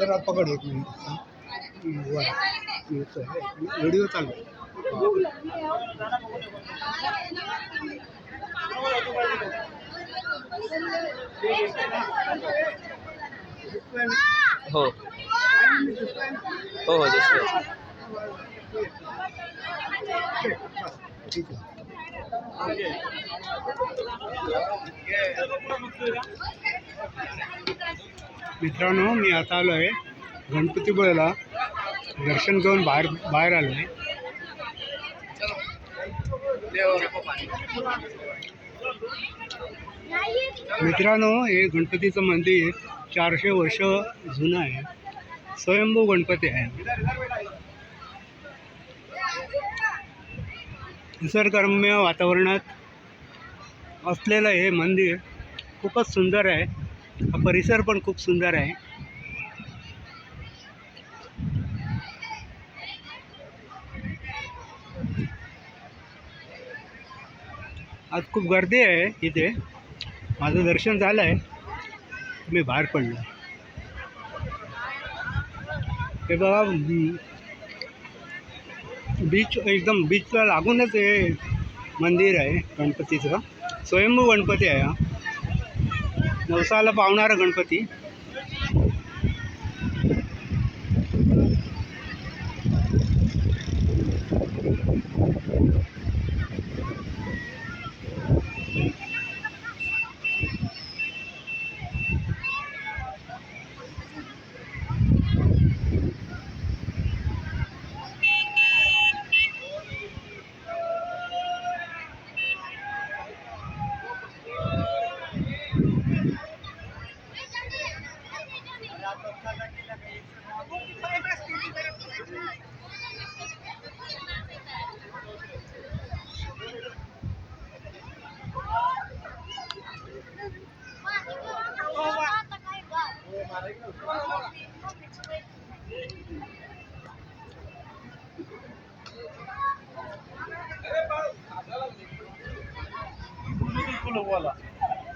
जरा पकड एक मिनिट व्हिडिओ चालू हो हो हो दिसतोय ठीक आहे. मित्रांनो मी आता आलो आहे गणपतीपुळेला दर्शन घेऊन बाहेर बाहेर आलो आहे. मित्रांनो हे गणपतीचं मंदिर चारशे वर्ष जुनं आहे. स्वयंभू गणपती आहे. निसर्गरम्य वातावरणात असलेलं हे मंदिर खूपच सुंदर आहे. हा परिसर पण खूप सुंदर आहे. आज खूप गर्दी आहे इथे. माझं दर्शन झालं आहे मी बाहेर पडलो. हे बघा बीच एकदम बीचला लागूनच हे मंदिर आहे गणपतीचं. स्वयंभू गणपती आहे हा. नवसाला पावणारा गणपती.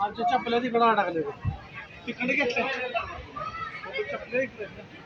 आमच्या चपल्या तिकडं अडकले तिकडे घेतल्या. चपल्या इकडे